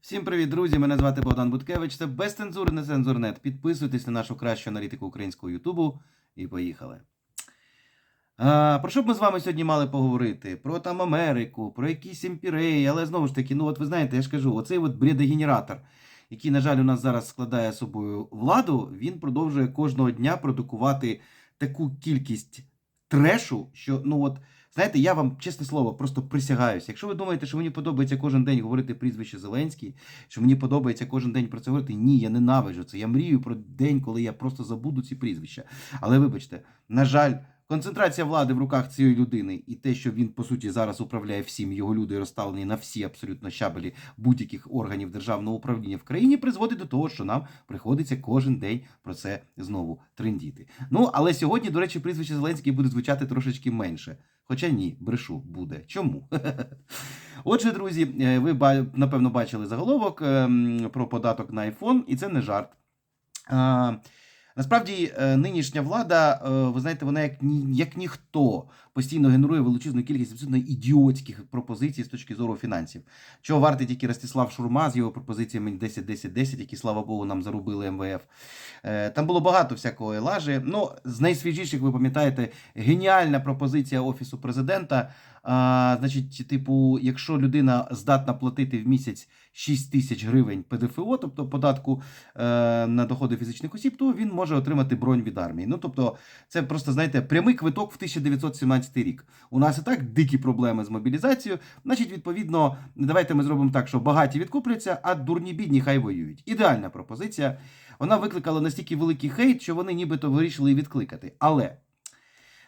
Всім привіт, друзі! Мене звати Богдан Буткевич. Це без цензури на цензурнет. Підписуйтесь на нашу кращу аналітику українського Ютубу і поїхали. А, про що б ми з вами сьогодні мали поговорити? Про там Америку, про якісь імпіреї, але знову ж таки, ну от ви знаєте, я ж кажу, оцей от бредогенератор, який, на жаль, у нас зараз складає собою владу, він продовжує кожного дня продукувати таку кількість трешу, що ну от. Знаєте, я вам чесне слово, просто присягаюся. Якщо ви думаєте, що мені подобається кожен день говорити прізвище Зеленський, що мені подобається кожен день про це говорити, ні, я ненавиджу це. Я мрію про день, коли я просто забуду ці прізвища. Але вибачте, на жаль, концентрація влади в руках цієї людини і те, що він по суті зараз управляє всім, його люди розставлені на всі абсолютно щабелі будь-яких органів державного управління в країні, призводить до того, що нам приходиться кожен день про це знову трендіти. Ну але сьогодні, до речі, прізвище Зеленський буде звучати трошечки менше. Хоча ні, брешу буде. Чому? Отже, друзі, е, ви напевно бачили заголовок ем, про податок на iPhone, і це не жарт. Насправді, е, нинішня влада, е, ви знаєте, вона як, ні, як ніхто постійно генерує величезну кількість абсолютно ідіотських пропозицій з точки зору фінансів. Чого вартий тільки Ростислав Шурма з його пропозиціями 10-10-10, які, слава Богу, нам зарубили МВФ. Е, Там було багато всякого елажі. Ну, з найсвіжіших, ви пам'ятаєте, геніальна пропозиція Офісу президента. А, значить, типу, якщо людина здатна платити в місяць 6 тисяч гривень ПДФО, тобто податку е, на доходи фізичних осіб, то він може отримати бронь від армії. Ну тобто, це просто знаєте прямий квиток в 1917 рік. У нас і так дикі проблеми з мобілізацією. Значить, відповідно, давайте ми зробимо так, що багаті відкупляться, а дурні бідні хай воюють. Ідеальна пропозиція. Вона викликала настільки великий хейт, що вони нібито вирішили відкликати. Але.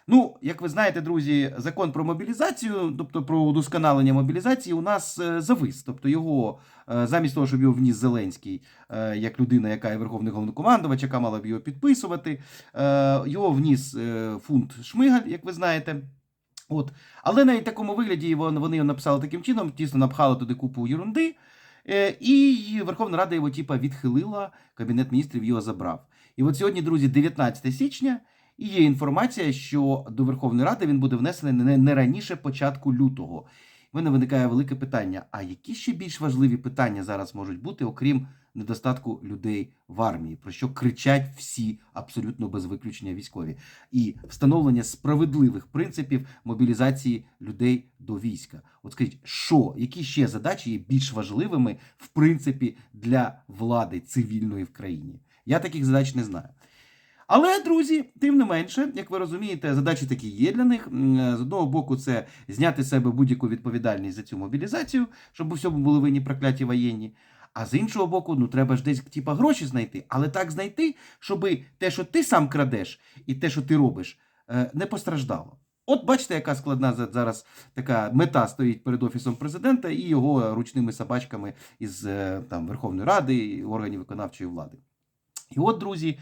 Ну, як ви знаєте, друзі, закон про мобілізацію, тобто про удосконалення мобілізації, у нас е, завис. Тобто його е, замість того, щоб його вніс Зеленський, е, як людина, яка є верховний головнокомандувач, яка мала б його підписувати, його вніс фунт Шмигаль, як ви знаєте. От. Але навіть в такому вигляді вони його написали таким чином, тісно напхали туди купу ерунди. Е, І Верховна Рада його типа відхилила, Кабінет міністрів його забрав. І от сьогодні, друзі, 19 січня. І є інформація, що до Верховної Ради він буде внесений не, раніше початку лютого. В мене виникає велике питання: а які ще більш важливі питання зараз можуть бути, окрім недостатку людей в армії, про що кричать всі абсолютно без виключення військові, і встановлення справедливих принципів мобілізації людей до війська? От скажіть, що які ще задачі є більш важливими в принципі для влади цивільної в країні? Я таких задач не знаю. Але, друзі, тим не менше, як ви розумієте, задачі такі є для них. З одного боку, це зняти з себе будь-яку відповідальність за цю мобілізацію, щоб у всьому були винні прокляті воєнні. А з іншого боку, ну треба ж десь типа гроші знайти, але так знайти, щоб те, що ти сам крадеш, і те, що ти робиш, е, не постраждало. От бачите, яка складна зараз така мета стоїть перед офісом президента і його ручними собачками із е, там Верховної Ради і органів виконавчої влади. І от, друзі,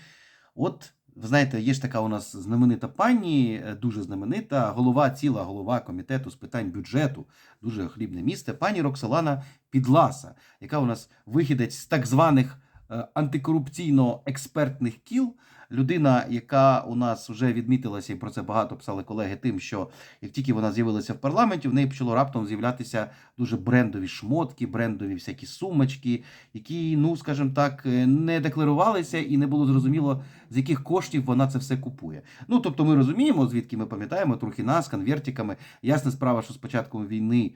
от ви знаєте, є ж така у нас знаменита пані, е, дуже знаменита, голова, ціла голова комітету з питань бюджету, дуже хлібне місце, пані Роксолана Підласа, яка у нас вихідець з так званих е, антикорупційно-експертних кіл. Людина, яка у нас вже відмітилася, і про це багато писали колеги, тим, що як тільки вона з'явилася в парламенті, в неї почало раптом з'являтися дуже брендові шмотки, брендові всякі сумочки, які, ну скажімо так, е, не декларувалися і не було зрозуміло, з яких коштів вона це все купує. Ну тобто, ми розуміємо, звідки ми пам'ятаємо трохи нас з конвертиками. Ясна справа, що з початком війни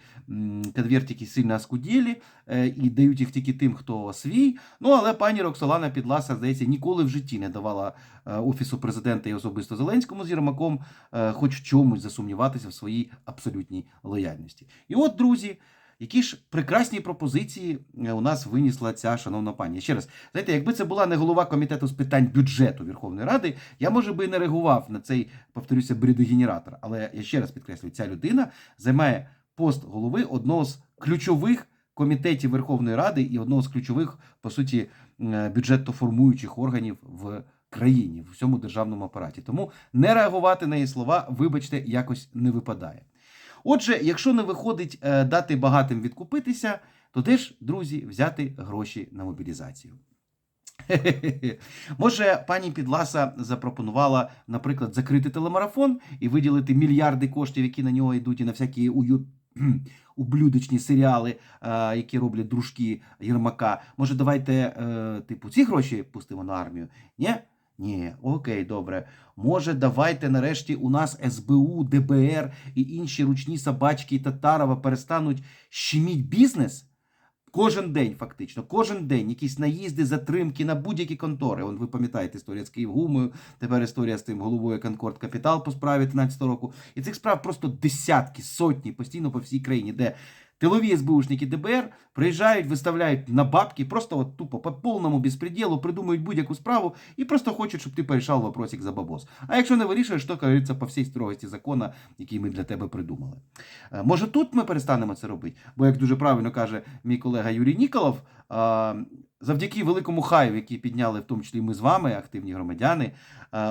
конвертики сильно оскуділи е, і дають їх тільки тим, хто свій. Ну але пані Роксолана Підласа, здається, ніколи в житті не давала е, офісу президента і особисто Зеленському з Єрмаком, е, хоч чомусь засумніватися в своїй абсолютній лояльності. І от, друзі. Які ж прекрасні пропозиції е, у нас винесла ця шановна пані. Ще раз, знаєте, якби це була не голова комітету з питань бюджету Верховної Ради, я може би і не реагував на цей, повторюся, бредогенератор. Але я ще раз підкреслюю, ця людина займає пост голови одного з ключових комітетів Верховної Ради і одного з ключових, по суті, е, бюджетоформуючих органів в країні, в всьому державному апараті. Тому не реагувати на її слова, вибачте, якось не випадає. Отже, якщо не виходить е, дати багатим відкупитися, то теж, друзі, взяти гроші на мобілізацію. Може, пані Підласа запропонувала, наприклад, закрити телемарафон і виділити мільярди коштів, які на нього йдуть, і на всякі уют ублюдочні серіали, е, які роблять дружки Єрмака. Може, давайте, е, типу, ці гроші пустимо на армію? Ні? Ні, окей, добре. Може, давайте нарешті у нас СБУ, ДБР і інші ручні собачки Татарова перестануть щеміть бізнес? Кожен день, фактично, кожен день якісь наїзди, затримки на будь-які контори. Вон ви пам'ятаєте історія з Київгумою, тепер історія з тим головою Конкорд Капітал по справі 13 року. І цих справ просто десятки, сотні постійно по всій країні, де тилові СБУшники ДБР приїжджають, виставляють на бабки, просто от тупо по повному безпреділу придумують будь-яку справу і просто хочуть, щоб ти порішав вопросик за бабос. А якщо не вирішуєш, то кажеться по всій строгості закона, який ми для тебе придумали. Е, Може, тут ми перестанемо це робити? Бо, як дуже правильно каже мій колега Юрій Ніколов, завдяки великому хаю, який підняли в тому числі ми з вами, активні громадяни,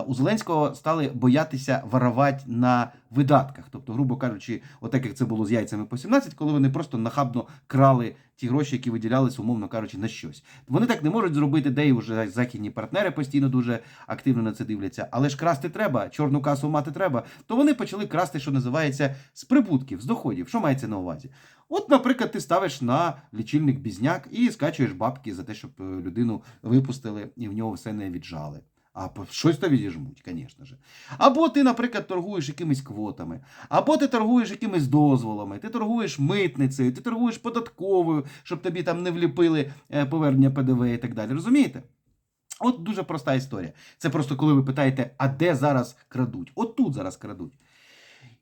у Зеленського стали боятися воровати на видатках. Тобто, грубо кажучи, отак як це було з яйцями по 17, коли вони просто нахабно крали ті гроші, які виділялися, умовно кажучи, на щось. Вони так не можуть зробити, де і вже західні партнери постійно дуже активно на це дивляться. Але ж красти треба, чорну касу мати треба. То вони почали красти, що називається, з прибутків, з доходів. Що мається на увазі? От, наприклад, ти ставиш на лічильник бізняк і скачуєш бабки за те, щоб е, людину випустили і в нього все не віджали. А щось то відіжмуть, звісно ж. Або ти, наприклад, торгуєш якимись квотами, або ти торгуєш якимись дозволами, ти торгуєш митницею, ти торгуєш податковою, щоб тобі там не вліпили е, повернення ПДВ і так далі. Розумієте? От дуже проста історія. Це просто коли ви питаєте, а де зараз крадуть? От тут зараз крадуть.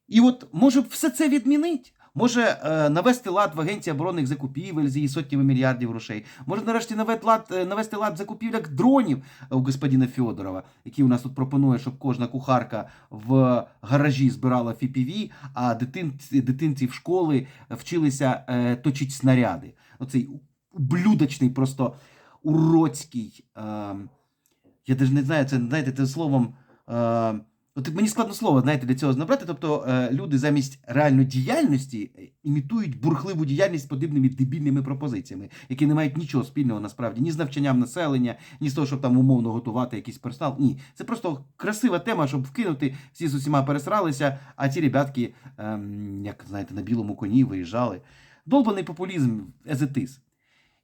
І от може все це відмінить? Може е, навести лад в агенції оборонних закупівель з її сотнями мільярдів грошей. Може нарешті навести лад, е, навести лад в закупівлях дронів у господина Федорова, який у нас тут пропонує, щоб кожна кухарка в гаражі збирала FPV, а дитинці, дитинці в школи вчилися е, точити снаряди. Оцей ублюдочний, просто уродський. Е, я навіть не знаю, це знаєте, це словом. От мені складно слово, знаєте, для цього знабрати. Тобто е, люди замість реальної діяльності е, імітують бурхливу діяльність подібними дебільними пропозиціями, які не мають нічого спільного насправді ні з навчанням населення, ні з того, щоб там умовно готувати якийсь персонал. Ні, це просто красива тема, щоб вкинути. Всі з усіма пересралися, а ті ребятки, ем, як знаєте, на білому коні виїжджали. Долбаний популізм, езетиз.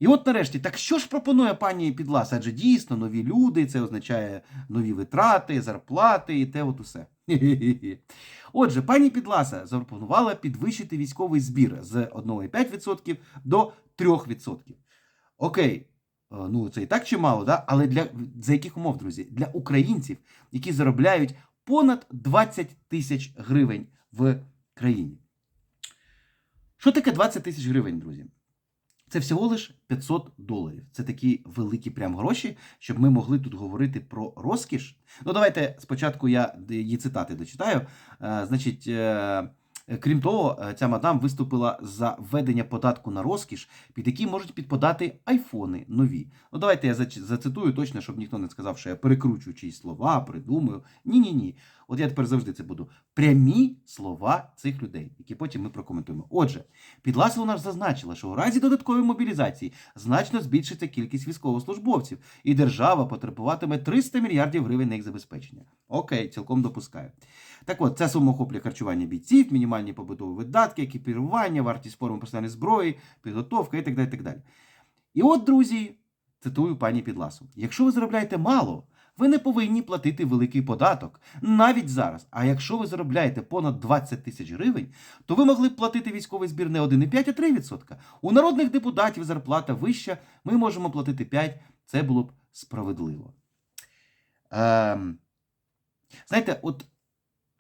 І от нарешті, так що ж пропонує пані Підлас? Адже дійсно нові люди, це означає нові витрати, зарплати і те от усе. Отже, пані Підласа запропонувала підвищити військовий збір з 1,5% до 3%. Окей, е, ну це і так чимало, да? але для за яких умов, друзі? Для українців, які заробляють понад 20 тисяч гривень в країні. Що таке 20 тисяч гривень, друзі? Це всього лиш 500 доларів. Це такі великі прям гроші, щоб ми могли тут говорити про розкіш. Ну, давайте спочатку я її цитати дочитаю. Е, значить, е, крім того, е, ця мадам виступила за введення податку на розкіш, під який можуть підпадати айфони нові. Ну, давайте я зацитую точно, щоб ніхто не сказав, що я перекручую чиїсь слова, придумую. Ні, ні, ні. От я тепер завжди це буду. Прямі слова цих людей, які потім ми прокоментуємо. Отже, Підласа у нас зазначила, що у разі додаткової мобілізації значно збільшиться кількість військовослужбовців, і держава потребуватиме 300 мільярдів гривень на їх забезпечення. Окей, цілком допускаю. Так от, ця сума охоплює харчування бійців, мінімальні побутові видатки, екіпірування, вартість форми персональної зброї, підготовка і так далі. І так далі. І от, друзі, цитую пані Підласу: якщо ви заробляєте мало, ви не повинні платити великий податок навіть зараз. А якщо ви заробляєте понад 20 тисяч гривень, то ви могли б платити військовий збір не 1,5, а 3%. У народних депутатів зарплата вища, ми можемо платити 5, це було б справедливо. Ем, знаєте, от,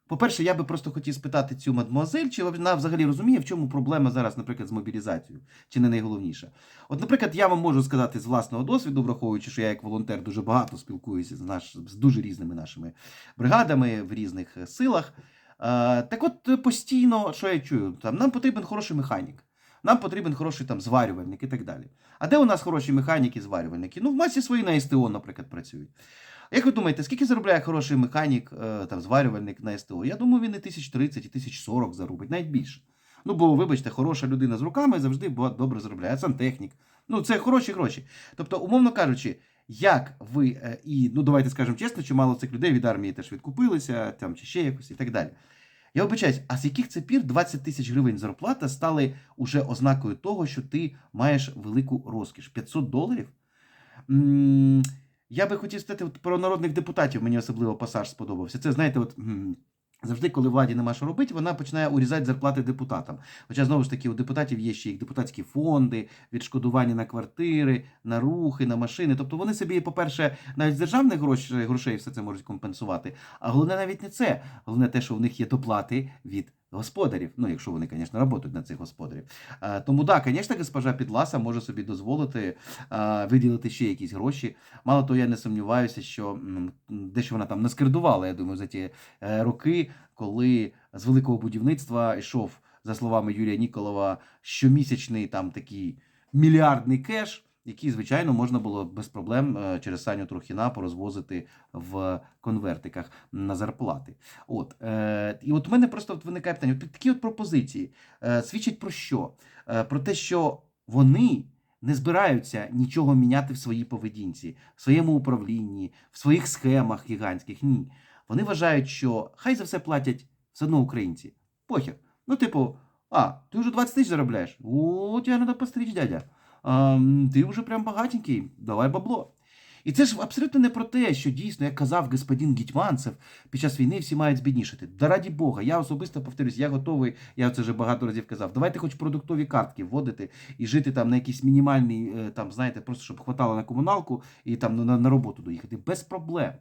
по-перше, я би просто хотів спитати цю мадмуазель, чи вона взагалі розуміє, в чому проблема зараз, наприклад, з мобілізацією, чи не найголовніше. От, наприклад, я вам можу сказати з власного досвіду, враховуючи, що я як волонтер дуже багато спілкуюся з, наш, з дуже різними нашими бригадами в різних е, силах. Е, так от е, постійно, що я чую, там, нам потрібен хороший механік, нам потрібен хороший там зварювальник і так далі. А де у нас хороші механіки, зварювальники? Ну, в масі свої на СТО, наприклад, працюють. Як ви думаєте, скільки заробляє хороший механік, е, там, зварювальник на СТО? Я думаю, він і 1030, і 1040 заробить, навіть більше. Ну, бо, вибачте, хороша людина з руками завжди добре заробляє. А сантехнік. Ну, це хороші гроші. Тобто, умовно кажучи, як ви е, і, ну давайте скажемо чесно, чимало цих людей від армії теж відкупилися, там, чи ще якось і так далі. Я вибачаюсь, а з яких це пір 20 тисяч гривень зарплата стали уже ознакою того, що ти маєш велику розкіш? 500 доларів? М, Я би хотів сказати от про народних депутатів, мені особливо пасаж сподобався. Це, знаєте, от. Завжди, коли владі нема що робити, вона починає урізати зарплати депутатам. Хоча знову ж таки у депутатів є ще їх депутатські фонди, відшкодування на квартири, на рухи, на машини. Тобто вони собі, по-перше, навіть з державних грошей, грошей все це можуть компенсувати. А головне навіть не це. Головне те, що в них є доплати від господарів. Ну, якщо вони, звісно, працюють на цих господарів. А, тому так, звісно, госпожа Підласа може собі дозволити а, виділити ще якісь гроші. Мало того, я не сумніваюся, що дещо вона там наскердувала, я думаю, за ті е, роки, коли з великого будівництва йшов, за словами Юрія Ніколова, щомісячний там такий мільярдний кеш. Який, звичайно, можна було без проблем е, через Саню Трухіна порозвозити в конвертиках на зарплати. От е, і от у мене просто виникає питання: от такі от пропозиції е, свідчать про що? Про те, що вони не збираються нічого міняти в своїй поведінці, в своєму управлінні, в своїх схемах гігантських. Ні. Вони вважають, що хай за все платять все одно українці. Похер. Ну, типу, а, ти вже 20 тисяч заробляєш. О, тебе треба постріч, дядя. Ти вже прям багатенький, давай бабло. І це ж абсолютно не про те, що дійсно, як казав господин Гетьманцев, під час війни всі мають збіднішати. Да раді Бога, я особисто повторюсь, я готовий, я це вже багато разів казав. Давайте хоч продуктові картки вводити і жити там на якийсь мінімальний, е, там, знаєте, просто щоб хватало на комуналку і там на, на роботу доїхати. Без проблем.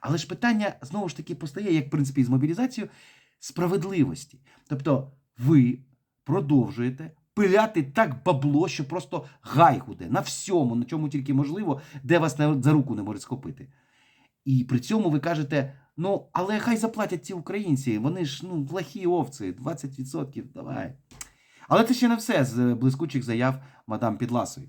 Але ж питання знову ж таки постає, як в принципі з мобілізацією, справедливості. Тобто ви продовжуєте пиляти так бабло, що просто гай гуде на всьому, на чому тільки можливо, де вас за руку не може схопити. І при цьому ви кажете: ну, але хай заплатять ці українці, вони ж ну, плохі овці, 20%, давай. Але це ще не все з блискучих заяв мадам Підласої.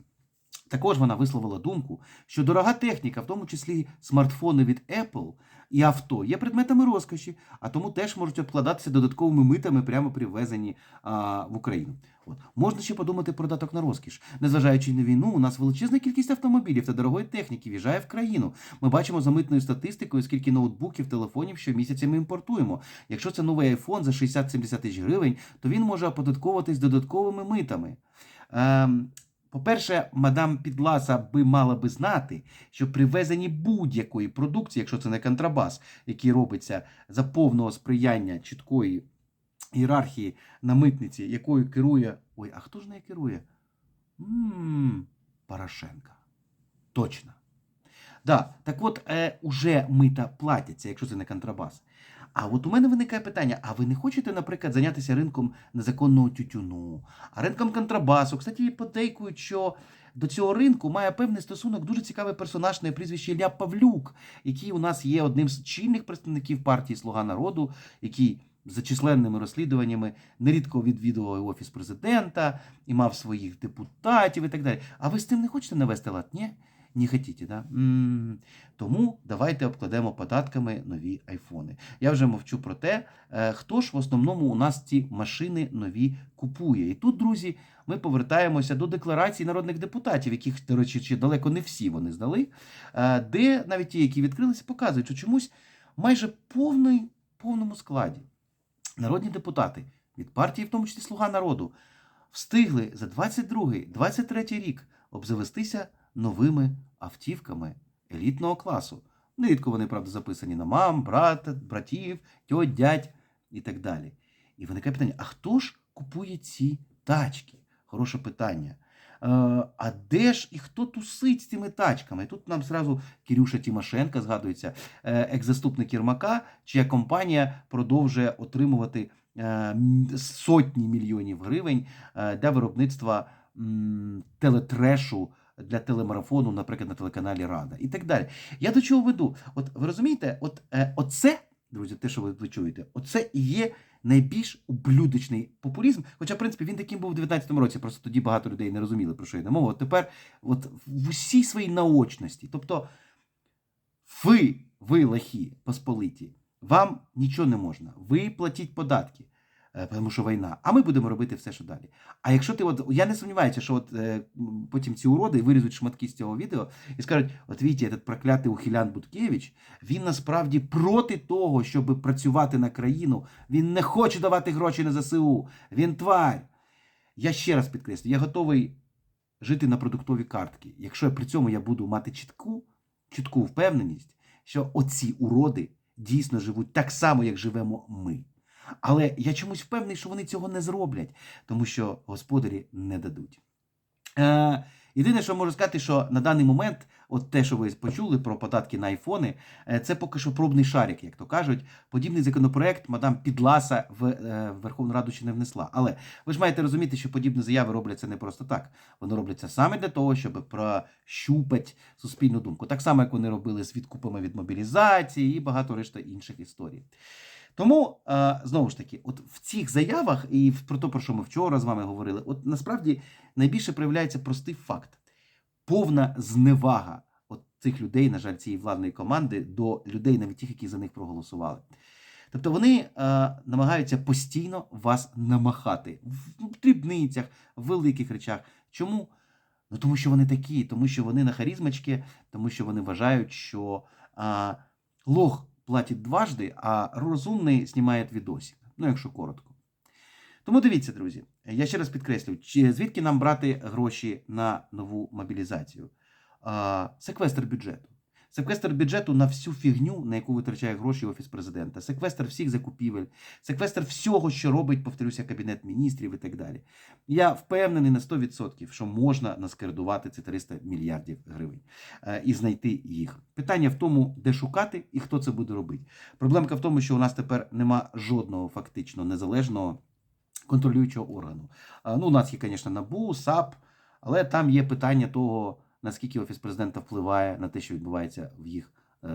Також вона висловила думку, що дорога техніка, в тому числі смартфони від Apple і авто, є предметами розкоші, а тому теж можуть обкладатися додатковими митами прямо при ввезенні а, в Україну. От. Можна ще подумати про даток на розкіш. Незважаючи на війну, у нас величезна кількість автомобілів та дорогої техніки в'їжджає в країну. Ми бачимо за митною статистикою, скільки ноутбуків, телефонів щомісяця ми імпортуємо. Якщо це новий iPhone за 60-70 тисяч гривень, то він може оподатковуватись додатковими митами. Ем, по-перше, мадам Підласа би мала би знати, що при ввезенні будь-якої продукції, якщо це не контрабас, який робиться за повного сприяння чіткої ієрархії на митниці, якою керує. Ой, а хто ж нею керує? м Порошенка. Точно. Да, так от, е, уже мита платяться, якщо це не контрабас. А от у мене виникає питання: а ви не хочете, наприклад, зайнятися ринком незаконного тютюну, а ринком контрабасу? Кстати, подейкують, що до цього ринку має певний стосунок дуже цікавий персонаж на прізвище Ілля Павлюк, який у нас є одним з чільних представників партії Слуга народу, який за численними розслідуваннями нерідко відвідував офіс президента і мав своїх депутатів і так далі. А ви з тим не хочете навести лад? Ні? Не хотіте, да? м Тому давайте обкладемо податками нові айфони. Я вже мовчу про те, е, хто ж в основному у нас ці машини нові купує. І тут, друзі, ми повертаємося до декларацій народних депутатів, яких, до речі, ще далеко не всі вони здали, е, де навіть ті, які відкрилися, показують, що чомусь майже повний, повному складі народні депутати від партії, в тому числі Слуга народу, встигли за 22-23 рік обзавестися новими автівками елітного класу. Нерідко вони, правда, записані на мам, брат, братів, тьоть, дядь і так далі. І виникає питання: а хто ж купує ці тачки? Хороше питання. Е, а де ж і хто тусить з цими тачками? Тут нам зразу Кирюша Тимошенко згадується, е, екс-заступник Єрмака, чия компанія продовжує отримувати е, сотні мільйонів гривень для виробництва телетрешу для телемарафону, наприклад, на телеканалі Рада і так далі. Я до чого веду? От ви розумієте, от е, оце, друзі, те, що ви, чуєте, оце і є найбільш ублюдочний популізм. Хоча, в принципі, він таким був у 19-му році, просто тоді багато людей не розуміли, про що йде мова. От тепер, от в усій своїй наочності, тобто ви, ви лахі посполиті, вам нічого не можна. Ви платіть податки. Е, тому що війна. А ми будемо робити все, що далі. А якщо ти от я не сумніваюся, що от е, потім ці уроди вирізуть шматки з цього відео і скажуть: от Віті, этот проклятий Ухілян Буткевич, він насправді проти того, щоб працювати на країну. Він не хоче давати гроші на ЗСУ. Він тварь. Я ще раз підкреслю, я готовий жити на продуктові картки, якщо при цьому я буду мати чітку, чітку впевненість, що оці уроди дійсно живуть так само, як живемо ми. Але я чомусь впевнений, що вони цього не зроблять, тому що господарі не дадуть. Е, єдине, що можу сказати, що на даний момент, от те, що ви почули про податки на айфони, е, це поки що пробний шарик, як то кажуть. Подібний законопроект мадам Підласа в е, Верховну Раду ще не внесла. Але ви ж маєте розуміти, що подібні заяви робляться не просто так. Вони робляться саме для того, щоб прощупати суспільну думку. Так само, як вони робили з відкупами від мобілізації і багато решта інших історій. Тому е, знову ж таки, от в цих заявах і про те, про що ми вчора з вами говорили, от насправді найбільше проявляється простий факт: повна зневага от цих людей, на жаль, цієї владної команди, до людей, навіть тих, які за них проголосували. Тобто вони е, намагаються постійно вас намахати в дрібницях, в великих речах. Чому? Ну тому що вони такі, тому що вони на харізмочки, тому що вони вважають, що а, лох платить дважди, а розумний знімає відосик. Ну, якщо коротко. Тому дивіться, друзі, я ще раз підкреслюю, чи звідки нам брати гроші на нову мобілізацію? Секвестр бюджету. Секвестр бюджету на всю фігню, на яку витрачає гроші Офіс президента, секвестр всіх закупівель, секвестр всього, що робить, повторюся, Кабінет міністрів і так далі. Я впевнений на 100%, що можна наскердувати ці 300 мільярдів гривень е, і знайти їх. Питання в тому, де шукати і хто це буде робити. Проблемка в тому, що у нас тепер нема жодного фактично незалежного контролюючого органу. Ну, у нас є, звісно, НАБУ, САП, але там є питання того, наскільки Офіс президента впливає на те, що відбувається в їх е,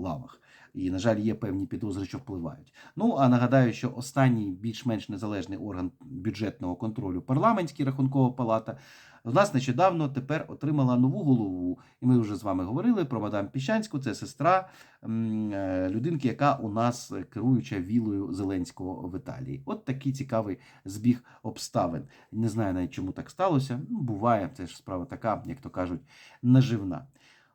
лавах. І, на жаль, є певні підозри, що впливають. Ну, а нагадаю, що останній більш-менш незалежний орган бюджетного контролю, парламентський рахункова палата, у нас нещодавно тепер отримала нову голову. І ми вже з вами говорили про мадам Піщанську, це сестра е, людинки, яка у нас керуюча вілою Зеленського в Італії. От такий цікавий збіг обставин. Не знаю навіть чому так сталося. Ну, буває, це ж справа така, як то кажуть, наживна.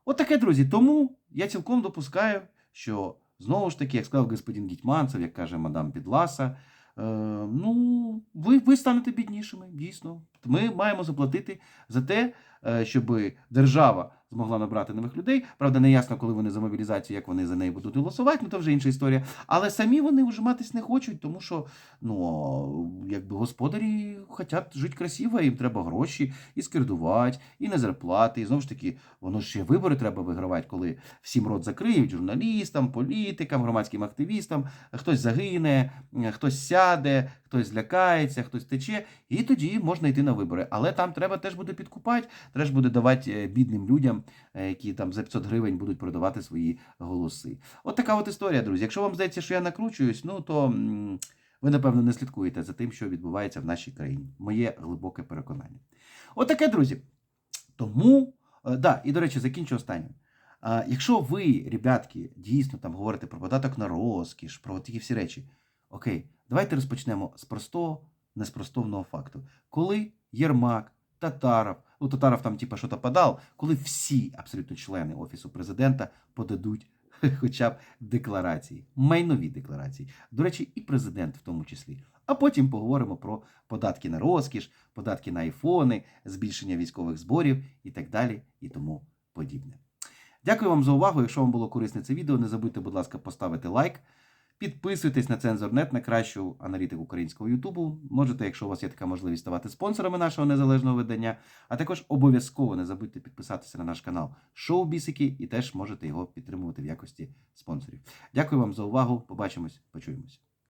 От таке, друзі. Тому я цілком допускаю, що знову ж таки, як сказав господин Гітьманцев, як каже мадам Підласа, ну, ви, ви станете біднішими, дійсно. Ми маємо заплатити за те, е, щоб держава змогла набрати нових людей. Правда, не ясно, коли вони за мобілізацію, як вони за неї будуть голосувати, ну то вже інша історія. Але самі вони вжиматись не хочуть, тому що ну, якби господарі хочуть жити красиво, їм треба гроші і скердувати, і не зарплати. І знову ж таки, воно ще вибори треба вигравати, коли всім рот закриють журналістам, політикам, громадським активістам. Хтось загине, хтось сяде, хтось злякається, хтось тече, і тоді можна йти на вибори. Але там треба теж буде підкупати, треба буде давати е, бідним людям, е, які там за 500 гривень будуть продавати свої голоси. От така от історія, друзі. Якщо вам здається, що я накручуюсь, ну то ви, напевно, не слідкуєте за тим, що відбувається в нашій країні. Моє глибоке переконання. От таке, друзі. Тому, е, да, і до речі, закінчу останнє. Якщо ви, ребятки, дійсно там говорите про податок на розкіш, про такі всі речі, окей, давайте розпочнемо з простого, неспростовного факту. Коли Єрмак, Татаров, ну Татаров там типа що-то подав, коли всі абсолютно члени Офісу президента подадуть хоча б декларації, майнові декларації. До речі, і президент в тому числі. А потім поговоримо про податки на розкіш, податки на айфони, збільшення військових зборів і так далі, і тому подібне. Дякую вам за увагу. Якщо вам було корисне це відео, не забудьте, будь ласка, поставити лайк. Підписуйтесь на Цензорнет, на кращу аналітику українського Ютубу. Можете, якщо у вас є така можливість, ставати спонсорами нашого незалежного видання. А також обов'язково не забудьте підписатися на наш канал Шоу Бісики і теж можете його підтримувати в якості спонсорів. Дякую вам за увагу. Побачимось, почуємось.